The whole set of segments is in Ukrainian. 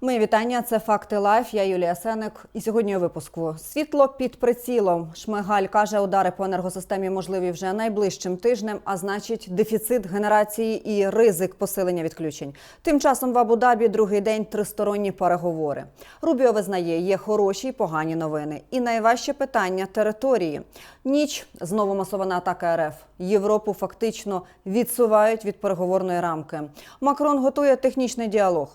Мої вітання. Це факти лайф. Я Юлія Сеник. І сьогодні у випуску світло під прицілом. Шмигаль каже, удари по енергосистемі можливі вже найближчим тижнем, а значить, дефіцит генерації і ризик посилення відключень. Тим часом в Абу-Дабі другий день тристоронні переговори. Рубіо визнає, є хороші й погані новини. І найважче питання території. Ніч знову масована атака РФ. Європу фактично відсувають від переговорної рамки. Макрон готує технічний діалог.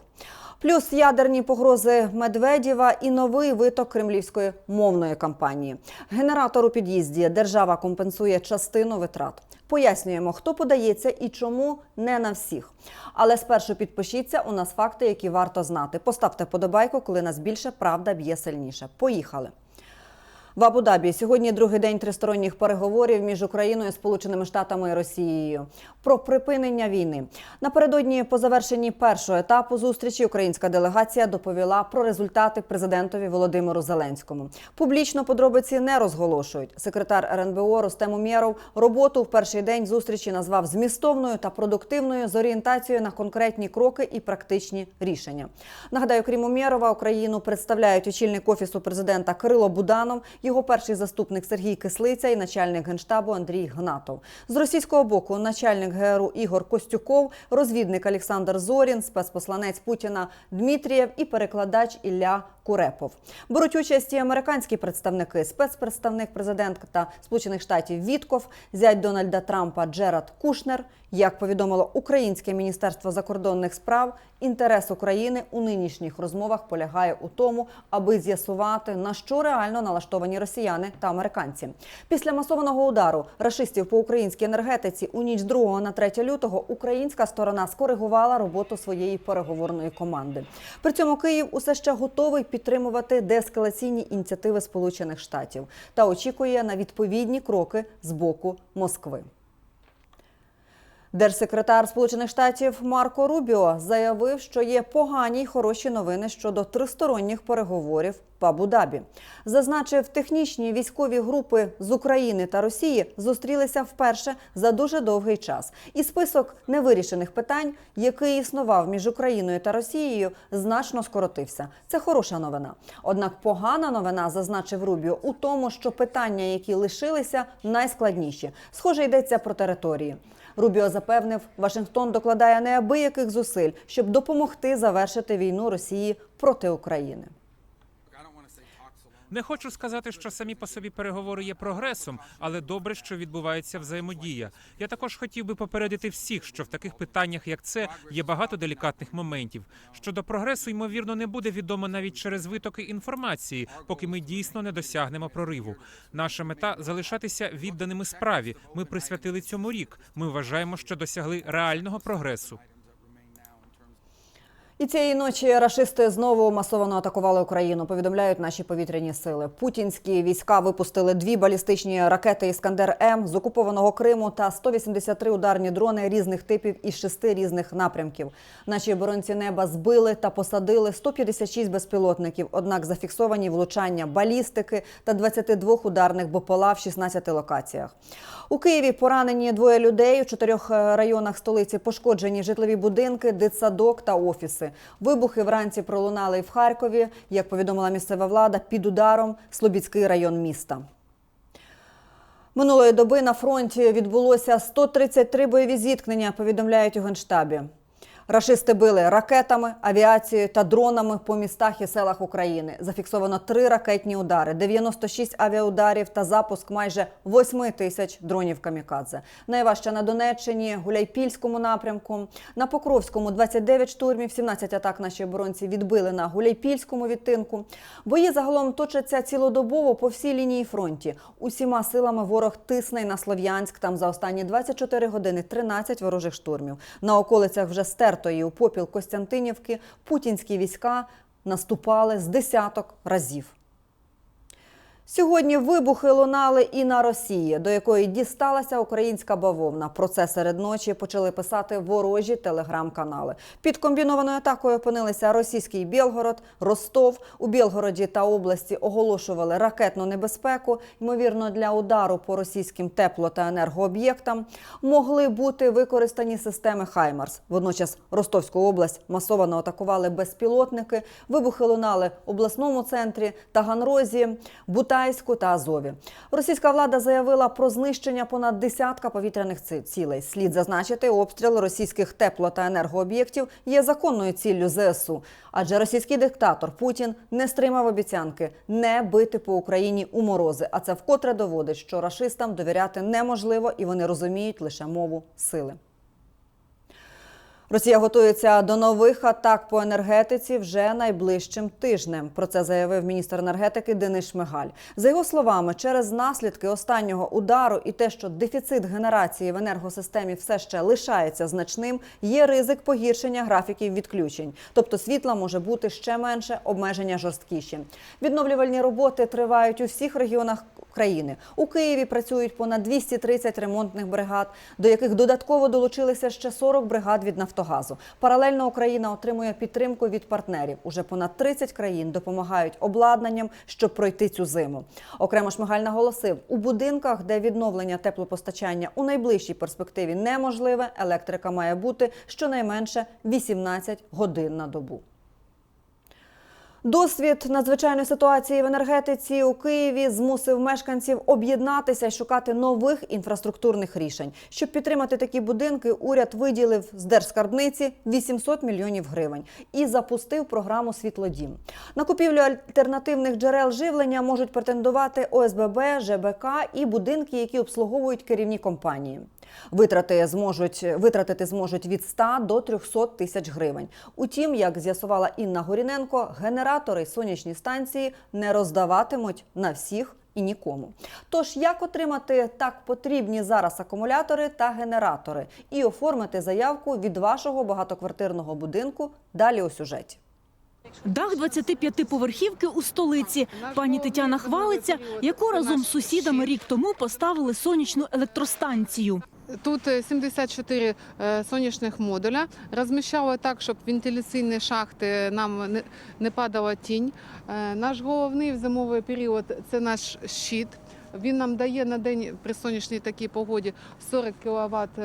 Плюс ядерні погрози Медведєва і новий виток кремлівської мовної кампанії. Генератор у під'їзді держава компенсує частину витрат. Пояснюємо, хто подається і чому не на всіх. Але спершу підпишіться. У нас факти, які варто знати. Поставте подобайку, коли нас більше правда б'є сильніше. Поїхали. В Абу-Дабі сьогодні другий день тристоронніх переговорів між Україною, Сполученими Штатами і Росією про припинення війни. Напередодні по завершенні першого етапу зустрічі українська делегація доповіла про результати президентові Володимиру Зеленському. Публічно подробиці не розголошують. Секретар РНБО Рустем Умєров роботу в перший день зустрічі назвав змістовною та продуктивною з орієнтацією на конкретні кроки і практичні рішення. Нагадаю, крім Умєрова, Україну представляють очільник офісу президента Кирило Буданов, його перший заступник Сергій Кислиця і начальник генштабу Андрій Гнатов. З російського боку начальник ГРУ Ігор Костюков, розвідник Олександр Зорін, спецпосланець Путіна Дмитрієв і перекладач Ілля Курепов. Беруть участь і американські представники, спецпредставник президента Сполучених Штатів Вітков, зять Дональда Трампа Джерад Кушнер. Як повідомило Українське міністерство закордонних справ, інтерес України у нинішніх розмовах полягає у тому, аби з'ясувати на що реально налаштовані росіяни та американці. Після масованого удару рашистів по українській енергетиці у ніч 2 на 3 лютого українська сторона скоригувала роботу своєї переговорної команди. При цьому Київ усе ще готовий підтримувати деескалаційні ініціативи Сполучених Штатів та очікує на відповідні кроки з боку Москви. Держсекретар Сполучених Штатів Марко Рубіо заявив, що є погані й хороші новини щодо тристоронніх переговорів в Абу-Дабі. Зазначив, технічні військові групи з України та Росії зустрілися вперше за дуже довгий час. І список невирішених питань, який існував між Україною та Росією, значно скоротився. Це хороша новина. Однак погана новина, зазначив Рубіо, у тому, що питання, які лишилися, найскладніші. Схоже, йдеться про території. Рубіо запевнив, Вашингтон докладає неабияких зусиль, щоб допомогти завершити війну Росії проти України. Не хочу сказати, що самі по собі переговори є прогресом, але добре, що відбувається взаємодія. Я також хотів би попередити всіх, що в таких питаннях, як це, є багато делікатних моментів. Щодо прогресу, ймовірно, не буде відомо навіть через витоки інформації, поки ми дійсно не досягнемо прориву. Наша мета залишатися відданими справі. Ми присвятили цьому рік. Ми вважаємо, що досягли реального прогресу. І цієї ночі рашисти знову масово атакували Україну. Повідомляють наші повітряні сили. Путінські війська випустили дві балістичні ракети Іскандер М з окупованого Криму та 183 ударні дрони різних типів із шести різних напрямків. Наші оборонці неба збили та посадили 156 безпілотників. Однак зафіксовані влучання балістики та 22 ударних БПЛА в 16 локаціях. У Києві поранені двоє людей у чотирьох е, районах столиці пошкоджені житлові будинки, дитсадок та офіси. Вибухи вранці пролунали і в Харкові. Як повідомила місцева влада, під ударом Слобідський район міста. Минулої доби на фронті відбулося 133 бойові зіткнення, повідомляють у Генштабі. Рашисти били ракетами, авіацією та дронами по містах і селах України. Зафіксовано три ракетні удари, 96 авіаударів та запуск майже 8 тисяч дронів камікадзе. Найважче на Донеччині, Гуляйпільському напрямку. На Покровському 29 штурмів, 17 атак наші оборонці відбили на Гуляйпільському відтинку. Бої загалом точаться цілодобово по всій лінії фронті. Усіма силами ворог тисне на Слов'янськ. Там за останні 24 години 13 ворожих штурмів. На околицях вже стертої у попіл Костянтинівки путінські війська наступали з десяток разів. Сьогодні вибухи лунали і на Росії, до якої дісталася українська бавовна. Про це серед ночі почали писати ворожі телеграм-канали. Під комбінованою атакою опинилися російський Білгород, Ростов. У Білгороді та області оголошували ракетну небезпеку. Ймовірно, для удару по російським тепло та енергооб'єктам могли бути використані системи Хаймарс. Водночас Ростовську область масово атакували безпілотники. Вибухи лунали в обласному центрі Таганрозі, Бутайську та Азові. Російська влада заявила про знищення понад десятка повітряних цілей. Слід зазначити, обстріл російських тепло та енергооб'єктів є законною ціллю ЗСУ. Адже російський диктатор Путін не стримав обіцянки не бити по Україні у морози. А це вкотре доводить, що рашистам довіряти неможливо, і вони розуміють лише мову сили. Росія готується до нових атак по енергетиці вже найближчим тижнем. Про це заявив міністр енергетики Денис Шмигаль. За його словами, через наслідки останнього удару і те, що дефіцит генерації в енергосистемі все ще лишається значним, є ризик погіршення графіків відключень. Тобто світла може бути ще менше, обмеження жорсткіші. Відновлювальні роботи тривають у всіх регіонах країни. У Києві працюють понад 230 ремонтних бригад, до яких додатково долучилися ще 40 бригад від Нафтогазу. Паралельно Україна отримує підтримку від партнерів. Уже понад 30 країн допомагають обладнанням, щоб пройти цю зиму. Окремо Шмигаль наголосив, у будинках, де відновлення теплопостачання у найближчій перспективі неможливе, електрика має бути щонайменше 18 годин на добу. Досвід надзвичайної ситуації в енергетиці у Києві змусив мешканців об'єднатися і шукати нових інфраструктурних рішень. Щоб підтримати такі будинки, уряд виділив з держскарбниці 800 мільйонів гривень і запустив програму Світлодім. На купівлю альтернативних джерел живлення можуть претендувати ОСББ, ЖБК і будинки, які обслуговують керівні компанії. Витрати зможуть витратити зможуть від 100 до 300 тисяч гривень. Утім, як з'ясувала Інна Горіненко, генератори сонячні станції не роздаватимуть на всіх і нікому. Тож як отримати так потрібні зараз акумулятори та генератори і оформити заявку від вашого багатоквартирного будинку далі у сюжеті. Дах 25-поверхівки у столиці. Пані Тетяна хвалиться, яку разом з сусідами рік тому поставили сонячну електростанцію. Тут е, 74 е, сонячних модуля. Розміщали так, щоб вентиляційні шахти нам не, не падала тінь. Е, Наш головний в зимовий період це наш щит. Він нам дає на день при сонячній такій погоді 40 кВт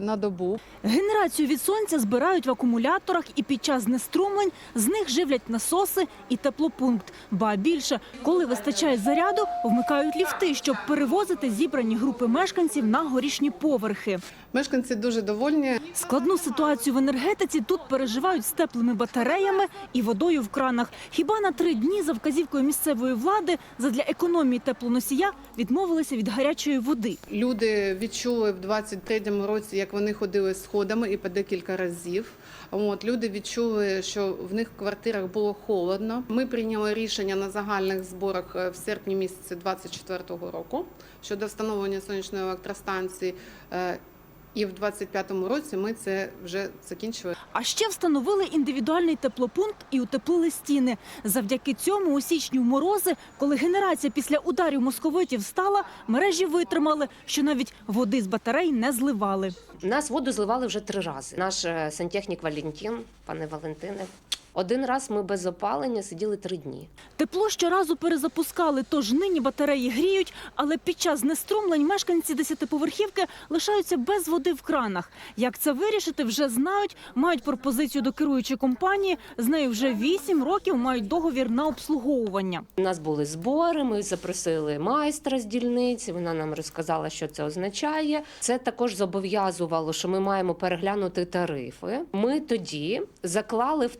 на добу. Генерацію від сонця збирають в акумуляторах і під час знеструмлень з них живлять насоси і теплопункт. Ба більше, коли вистачає заряду, вмикають ліфти, щоб перевозити зібрані групи мешканців на горішні поверхи. Мешканці дуже довольні. Складну ситуацію в енергетиці тут переживають з теплими батареями і водою в кранах. Хіба на три дні за вказівкою місцевої влади задля економії теплоносія відмовилися від гарячої води. Люди відчули в 23-му році, як вони ходили сходами і по декілька разів. От люди відчули, що в них в квартирах було холодно. Ми прийняли рішення на загальних зборах е, в серпні місяці 24-го року щодо встановлення сонячної електростанції. І в 25-му році ми це вже закінчили. А ще встановили індивідуальний теплопункт і утеплили стіни. Завдяки цьому у січні в морози, коли генерація після ударів московитів стала, мережі витримали, що навіть води з батарей не зливали. Нас воду зливали вже три рази. Наш е, сантехнік Валентин, пане Валентине. Один раз ми без опалення сиділи три дні. Тепло щоразу перезапускали, тож нині батареї гріють, але під час знеструмлень мешканці десятиповерхівки лишаються без води в кранах. Як це вирішити, вже знають, мають пропозицію до керуючої компанії. З нею вже вісім років мають договір на обслуговування. У нас були збори. Ми запросили майстра з дільниці. Вона нам розказала, що це означає. Це також зобов'язувало, що ми маємо переглянути тарифи. Ми тоді заклали в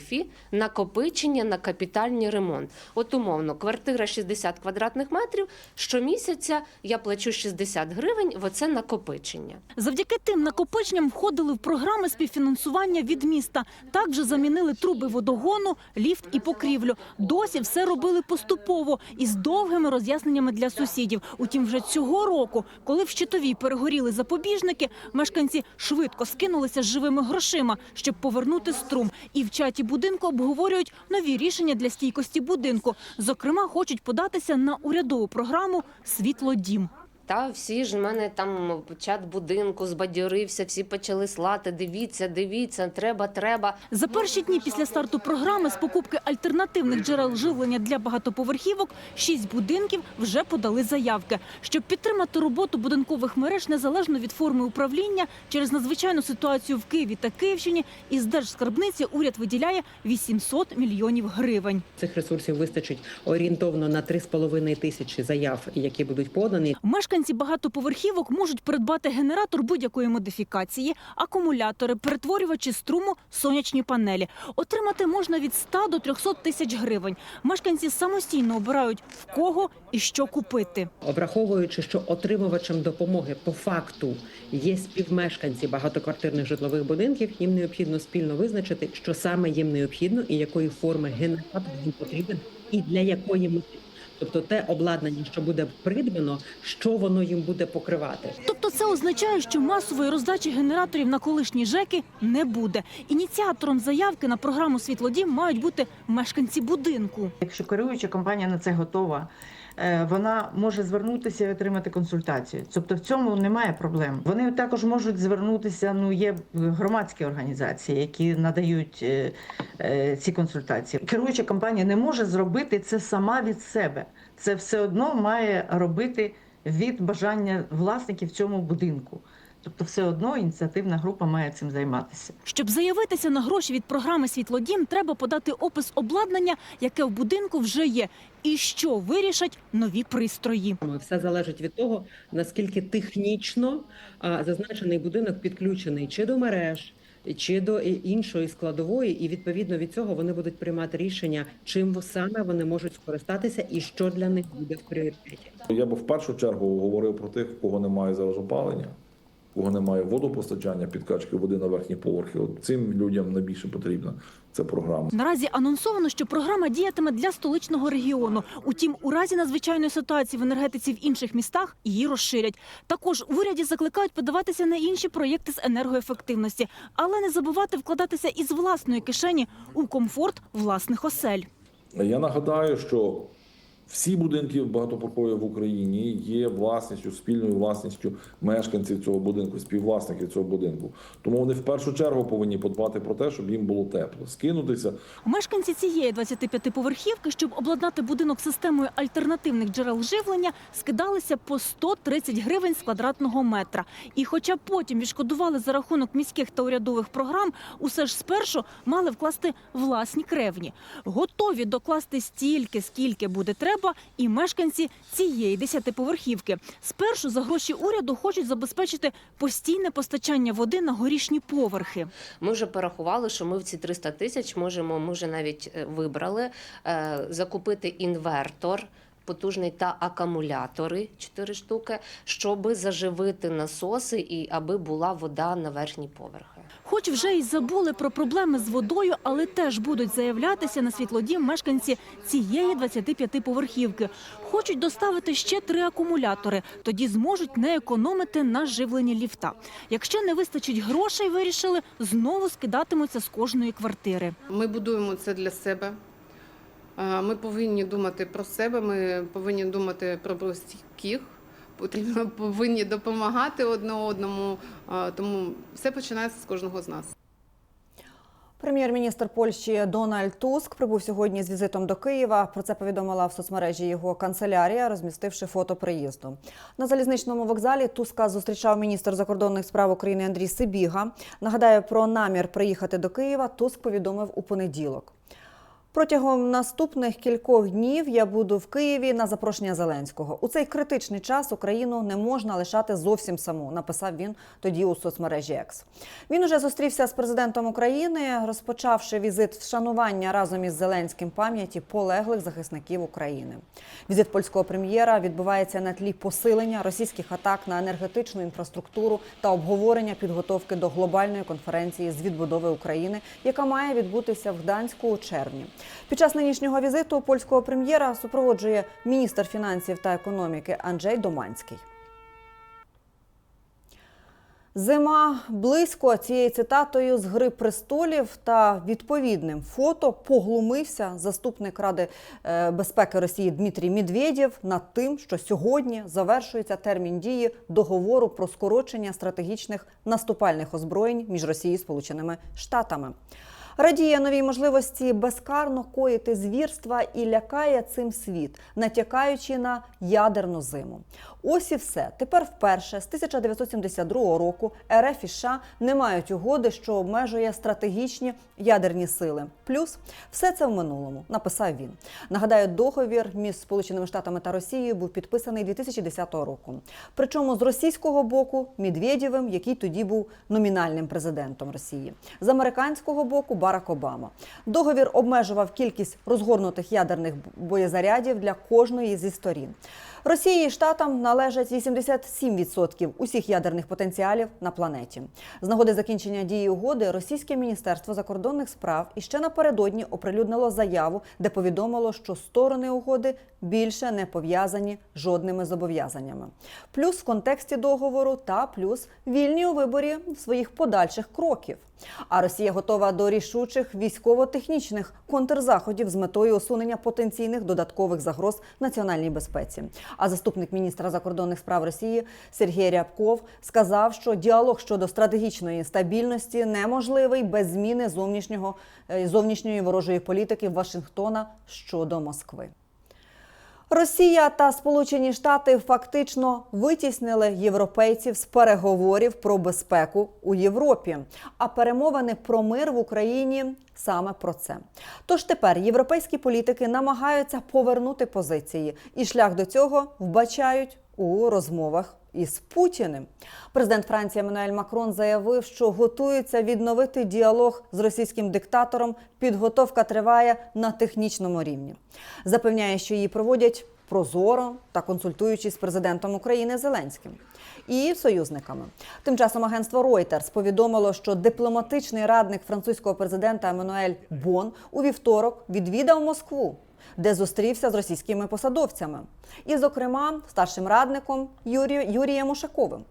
тарифі накопичення на капітальний ремонт. От умовно, квартира 60 квадратних метрів. Щомісяця я плачу 60 гривень. В оце накопичення. Завдяки тим накопиченням входили в програми співфінансування від міста. Так вже замінили труби водогону, ліфт і покрівлю. Досі все робили поступово із довгими роз'ясненнями для сусідів. Утім, вже цього року, коли в щитовій перегоріли запобіжники, мешканці швидко скинулися з живими грошима, щоб повернути струм. І в чаті будинку обговорюють нові рішення для стійкості будинку. Зокрема, хочуть податися на урядову програму Світлодім. Та всі ж в мене там чат будинку збадьорився, всі почали слати. Дивіться, дивіться, треба, треба. За перші дні після старту програми з покупки альтернативних джерел живлення для багатоповерхівок шість будинків вже подали заявки. Щоб підтримати роботу будинкових мереж незалежно від форми управління через надзвичайну ситуацію в Києві та Київщині, із держскарбниці уряд виділяє 800 мільйонів гривень. Цих ресурсів вистачить орієнтовно на 3,5 тисячі заяв, які будуть подані. Мешканці багатоповерхівок можуть придбати генератор будь-якої модифікації, акумулятори, перетворювачі струму, сонячні панелі. Отримати можна від 100 до 300 тисяч гривень. Мешканці самостійно обирають в кого і що купити. Враховуючи, що отримувачем допомоги по факту є співмешканці багатоквартирних житлових будинків, їм необхідно спільно визначити, що саме їм необхідно і якої форми генератор їм потрібен, і для якої мети. Тобто те обладнання, що буде придбано, що воно їм буде покривати. Тобто це означає, що масової роздачі генераторів на колишні ЖЕКи не буде. Ініціатором заявки на програму «Світлодім» мають бути мешканці будинку. Якщо керуюча компанія на це готова, вона може звернутися і отримати консультацію. Тобто в цьому немає проблем. Вони також можуть звернутися. Ну є громадські організації, які надають е, е, ці консультації. Керуюча компанія не може зробити це сама від себе. Це все одно має робити від бажання власників цьому будинку. Тобто, все одно ініціативна група має цим займатися. Щоб заявитися на гроші від програми «Світлодім», треба подати опис обладнання, яке в будинку вже є, і що вирішать нові пристрої. Все залежить від того, наскільки технічно зазначений будинок підключений чи до мереж. Чи до іншої складової, і відповідно від цього вони будуть приймати рішення, чим саме вони можуть скористатися, і що для них буде в пріоритеті. Я би в першу чергу говорив про тих, у кого немає зараз опалення, кого немає водопостачання, підкачки води на верхні поверхи. От цим людям найбільше потрібна ця програма. Наразі анонсовано, що програма діятиме для столичного регіону. Утім, у разі надзвичайної ситуації в енергетиці в інших містах її розширять. Також в уряді закликають подаватися на інші проєкти з енергоефективності, але не забувати вкладатися із власної кишені у комфорт власних осель. Я нагадаю, що всі будинки багатоповерхові в Україні є власністю, спільною власністю мешканців цього будинку, співвласників цього будинку. Тому вони в першу чергу повинні подбати про те, щоб їм було тепло, скинутися Мешканці цієї 25-поверхівки, щоб обладнати будинок системою альтернативних джерел живлення, скидалися по 130 гривень з квадратного метра. І хоча потім відшкодували за рахунок міських та урядових програм, усе ж спершу мали вкласти власні кревні. Готові докласти стільки, скільки буде треба, і мешканці цієї 10-поверхівки. Спершу за гроші уряду хочуть забезпечити постійне постачання води на горішні поверхи. Ми вже порахували, що ми в ці 300 тисяч можемо, ми вже навіть е, вибрали е, закупити інвертор. Потужний та акумулятори 4 штуки, щоб заживити насоси і аби була вода на верхні поверхи. Хоч вже й забули про проблеми з водою, але теж будуть заявлятися на світлодім мешканці цієї 25-поверхівки. Хочуть доставити ще три акумулятори, тоді зможуть не економити на живленні ліфта. Якщо не вистачить грошей, вирішили знову скидатимуться з кожної квартири. Ми будуємо це для себе. Ми повинні думати про себе, ми повинні думати про близьких, потрібно повинні допомагати одне одному. Тому все починається з кожного з нас. Прем'єр-міністр Польщі Дональд Туск прибув сьогодні з візитом до Києва. Про це повідомила в соцмережі його канцелярія, розмістивши фото приїзду. На залізничному вокзалі Туска зустрічав міністр закордонних справ України Андрій Сибіга. Нагадаю, про намір приїхати до Києва Туск повідомив у понеділок. Протягом наступних кількох днів я буду в Києві на запрошення Зеленського. У цей критичний час Україну не можна лишати зовсім саму, написав він тоді у соцмережі Екс. Він уже зустрівся з президентом України, розпочавши візит вшанування разом із Зеленським пам'яті полеглих захисників України. Візит польського прем'єра відбувається на тлі посилення російських атак на енергетичну інфраструктуру та обговорення підготовки до глобальної конференції з відбудови України, яка має відбутися в Гданську у червні. Під час нинішнього візиту польського прем'єра супроводжує міністр фінансів та економіки Анджей Доманський. Зима близько цією цитатою з Гри престолів та відповідним фото поглумився заступник Ради е, безпеки Росії Дмитрій Медведєв над тим, що сьогодні завершується термін дії договору про скорочення стратегічних наступальних озброєнь між Росією і Сполученими Штатами. Радіє новій можливості безкарно коїти звірства і лякає цим світ, натякаючи на ядерну зиму. Ось і все. Тепер вперше з 1972 року РФ і США не мають угоди, що обмежує стратегічні ядерні сили. Плюс все це в минулому, написав він. Нагадаю, договір між Сполученими Штатами та Росією був підписаний 2010 року. Причому з російського боку Медведєвим, який тоді був номінальним президентом Росії, з американського боку Барак Обама. Договір обмежував кількість розгорнутих ядерних боєзарядів для кожної зі сторін. Росії і штатам належать 87% усіх ядерних потенціалів на планеті. З нагоди закінчення дії угоди Російське міністерство закордонних справ іще напередодні оприлюднило заяву, де повідомило, що сторони угоди більше не пов'язані жодними зобов'язаннями. Плюс в контексті договору та плюс вільні у виборі своїх подальших кроків. А Росія готова до рішучих військово-технічних контрзаходів з метою усунення потенційних додаткових загроз національній безпеці. А заступник міністра закордонних справ Росії Сергій Рябков сказав, що діалог щодо стратегічної стабільності неможливий без зміни зовнішнього е, зовнішньої ворожої політики Вашингтона щодо Москви. Росія та Сполучені Штати фактично витіснили європейців з переговорів про безпеку у Європі. А перемовини про мир в Україні саме про це. Тож тепер європейські політики намагаються повернути позиції, і шлях до цього вбачають у розмовах із Путіним. Президент Франції Еммануель Макрон заявив, що готується відновити діалог з російським диктатором. Підготовка триває на технічному рівні. Запевняє, що її проводять прозоро та консультуючись з президентом України Зеленським і союзниками. Тим часом агентство Reuters повідомило, що дипломатичний радник французького президента Еммануель Бон у вівторок відвідав Москву де зустрівся з російськими посадовцями, і, зокрема, старшим радником Юрі... Юрієм Ушаковим.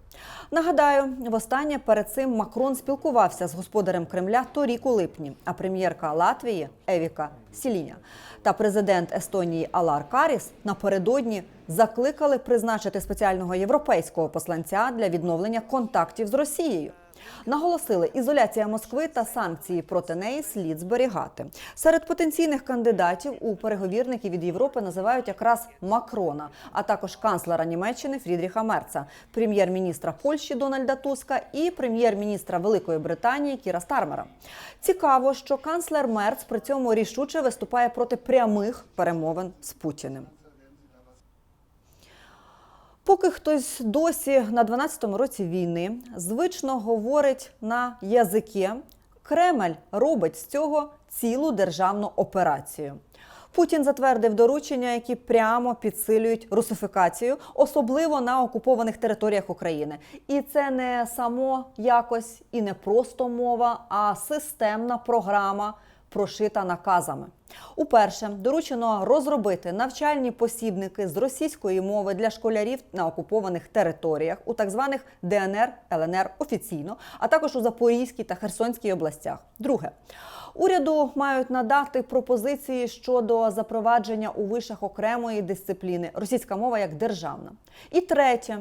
Нагадаю, востаннє перед цим Макрон спілкувався з господарем Кремля торік у липні, а прем'єрка Латвії Евіка Сіліня та президент Естонії Алар Каріс напередодні закликали призначити спеціального європейського посланця для відновлення контактів з Росією. Наголосили, ізоляція Москви та санкції проти неї слід зберігати. Серед потенційних кандидатів у переговірники від Європи називають якраз Макрона, а також канцлера Німеччини Фрідріха Мерца, прем'єр-міністра Польщі Дональда Туска і прем'єр-міністра Великої Британії Кіра Стармера. Цікаво, що канцлер Мерц при цьому рішуче виступає проти прямих перемовин з Путіним. Поки хтось досі на 12-му році війни звично говорить на язикі, Кремль робить з цього цілу державну операцію. Путін затвердив доручення, які прямо підсилюють русифікацію, особливо на окупованих територіях України. І це не само якось і не просто мова, а системна програма прошита наказами. Уперше доручено розробити навчальні посібники з російської мови для школярів на окупованих територіях у так званих ДНР, ЛНР офіційно, а також у Запорізькій та Херсонській областях. Друге. Уряду мають надати пропозиції щодо запровадження у вишах окремої дисципліни російська мова як державна. І третє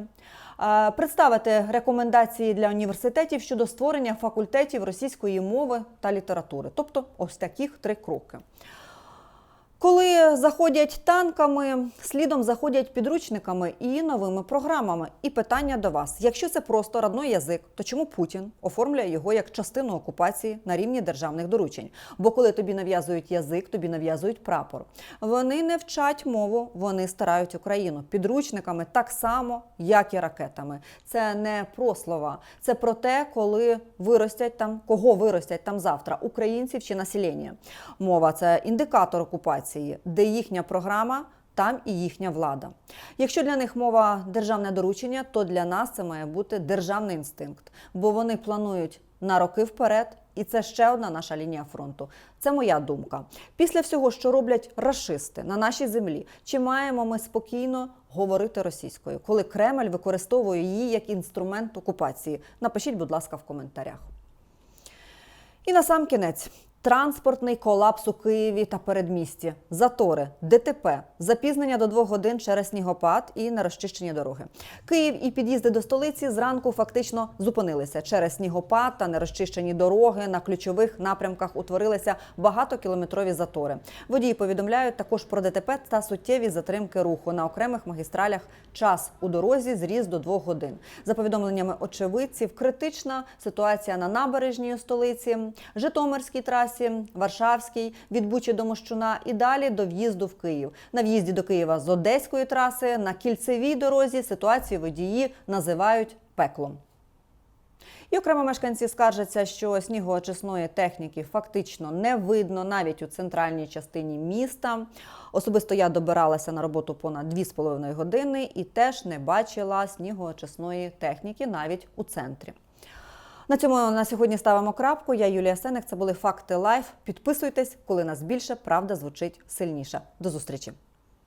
представити рекомендації для університетів щодо створення факультетів російської мови та літератури. Тобто, ось таких три кроки. Коли заходять танками, слідом заходять підручниками і новими програмами. І питання до вас: якщо це просто родной язик, то чому Путін оформлює його як частину окупації на рівні державних доручень? Бо коли тобі нав'язують язик, тобі нав'язують прапор. Вони не вчать мову, вони старають Україну підручниками так само, як і ракетами. Це не про слова, це про те, коли виростять там, кого виростять там завтра, українців чи населення. Мова це індикатор окупації де їхня програма, там і їхня влада. Якщо для них мова державне доручення, то для нас це має бути державний інстинкт, бо вони планують на роки вперед І це ще одна наша лінія фронту. Це моя думка. Після всього, що роблять рашисти на нашій землі, чи маємо ми спокійно говорити російською, коли Кремль використовує її як інструмент окупації? Напишіть, будь ласка, в коментарях. І на сам кінець. Транспортний колапс у Києві та передмісті, затори, ДТП, запізнення до двох годин через снігопад і нерозчищені дороги. Київ і під'їзди до столиці зранку фактично зупинилися через снігопад та нерозчищені дороги. На ключових напрямках утворилися багатокілометрові затори. Водії повідомляють також про ДТП та суттєві затримки руху на окремих магістралях. Час у дорозі зріс до двох годин. За повідомленнями очевидців, критична ситуація на набережній столиці, Житомирській трасі, Варшавській, від Бучі до Мощуна і далі до в'їзду в Київ. На в'їзді до Києва з Одеської траси на кільцевій дорозі ситуацію водії називають пеклом. І окремо мешканці скаржаться, що снігоочисної техніки фактично не видно навіть у центральній частині міста. Особисто я добиралася на роботу понад 2,5 години і теж не бачила снігоочисної техніки навіть у центрі. На цьому на сьогодні ставимо крапку. Я Юлія Сенек. Це були факти лайф. Підписуйтесь, коли нас більше правда звучить сильніше. До зустрічі.